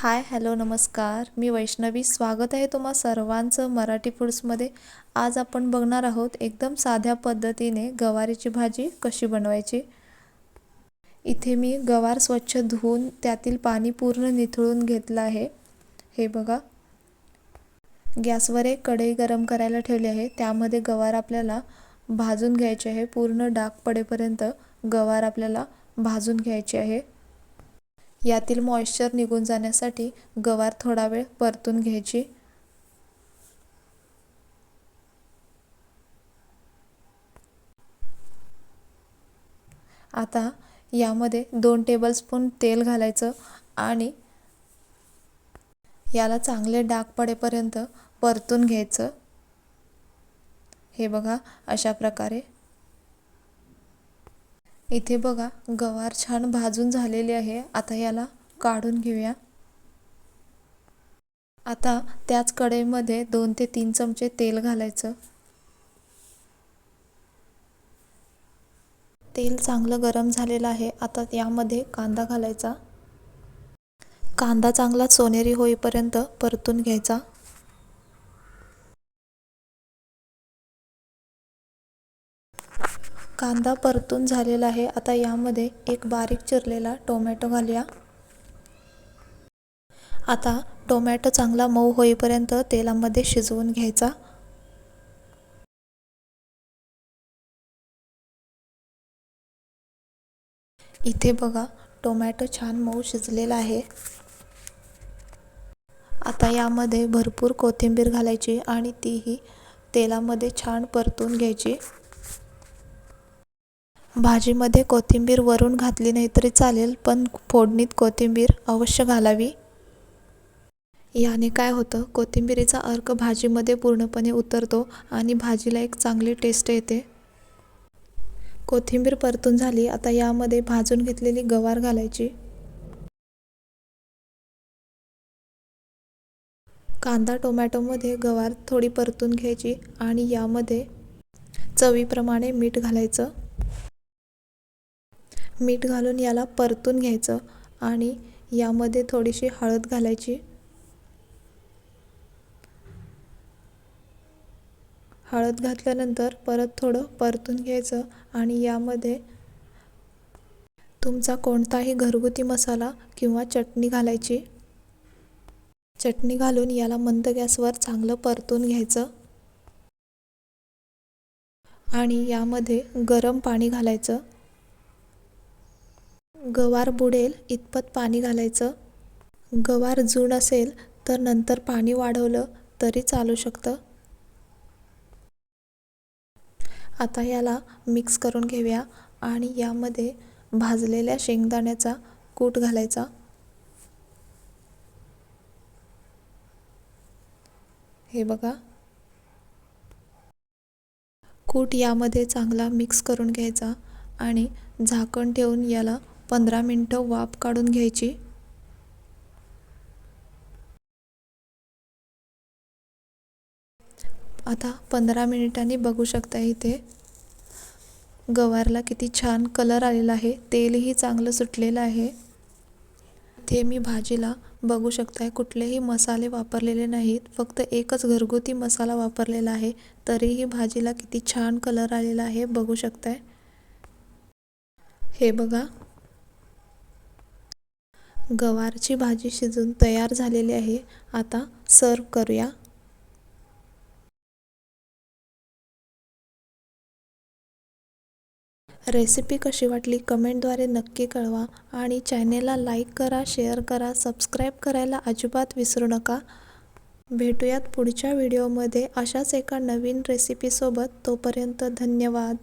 Hi hello नमस्कार. मी वैष्णवी. स्वागत आहे तुम्हा सर्वांचं मराठी फूड्समध्ये. आज आपण बघणार आहोत एकदम साध्या पद्धतीने गवारीची भाजी कशी बनवायची. इथे मी गवार स्वच्छ धुवून त्यातील पाणी पूर्ण निथळून घेतलं आहे. हे बघा. गॅसवर एक कढई गरम करायला ठेवली आहे. त्यामध्ये गवार आपल्याला भाजून घ्यायचे आहे. पूर्ण डाग पडेपर्यंत गवार आपल्याला भाजून घ्यायचे आहे. यातील मॉइश्चर निघून जाण्यासाठी गवार थोडा वेळ परतून घ्यायची. आता यामध्ये दोन टेबलस्पून तेल घालायचं आणि याला चांगले डाग पडेपर्यंत परतून घ्यायचं. हे बघा अशा प्रकारे इथे बघा गवार छान भाजून झालेली आहे. आता याला काढून घेऊया. आता त्याच कढईमध्ये दोन ते तीन चमचे तेल घालायचं. तेल चांगलं गरम झालेलं आहे. आता यामध्ये कांदा घालायचा. कांदा चांगला सोनेरी होईपर्यंत परतून घ्यायचा. कांदा परतून झालेला आहे. आता यामध्ये एक बारीक चिरलेला टोमॅटो घालूया. आता टोमॅटो चांगला मऊ होईपर्यंत तेलामध्ये शिजवून घ्यायचा. इथे बघा टोमॅटो छान मऊ शिजलेला आहे. आता यामध्ये भरपूर कोथिंबीर घालायची आणि तीही तेलामध्ये छान परतून घ्यायची. भाजीमध्ये कोथिंबीर वरून घातली नाही तरी चालेल पण फोडणीत कोथिंबीर अवश्य घालावी. याने काय होतं कोथिंबीरीचा अर्क भाजीमध्ये पूर्णपणे उतरतो आणि भाजीला एक चांगली टेस्ट येते. कोथिंबीर परतून झाली आता यामध्ये भाजून घेतलेली गवार घालायची. कांदा टोमॅटोमध्ये गवार थोडी परतून घ्यायची आणि यामध्ये चवीप्रमाणे मीठ घालायचं. मीठ घालून याला परतून घ्यायचं आणि यामध्ये थोडीशी हळद घालायची. हळद घातल्यानंतर परत थोडं परतून घ्यायचं आणि यामध्ये तुमचा कोणताही घरगुती मसाला किंवा चटणी घालायची. चटणी घालून याला मंद गॅसवर चांगलं परतून घ्यायचं. आणि यामध्ये गरम पाणी घालायचं. गवार बुडेल इतपत पाणी घालायचं. गवार जून असेल तर नंतर पाणी वाढवलं तरी चालू शकतं. आता याला मिक्स करून घेऊया आणि यामध्ये भाजलेल्या शेंगदाण्याचा कूट घालायचा. हे बघा. कूट यामध्ये चांगला मिक्स करून घ्यायचा आणि झाकण ठेवून याला पंधरा मिनटं वाफ काढून घ्यायची. आता पंधरा मिनिटांनी बघू शकता इथे. गवारला किती छान कलर आलेला आहे. तेलही चांगलं सुटलेलं आहे. इथे मी भाजीला बघू शकताय कुठलेही मसाले वापरलेले नाहीत. फक्त एकच घरगुती मसाला वापरलेला आहे. तरीही भाजीला किती छान कलर आलेला आहे बघू शकताय. हे बघा. गवारची भाजी शिजून तयार झालेली आहे. आता सर्व करूया. रेसिपी कशी वाटली कमेंटद्वारे नक्की कळवा आणि चॅनेलला लाईक करा शेअर करा सबस्क्राईब करायला अजिबात विसरू नका. भेटूयात पुढच्या व्हिडिओमध्ये. अशाच एका नवीन रेसिपीसोबत तोपर्यंत धन्यवाद.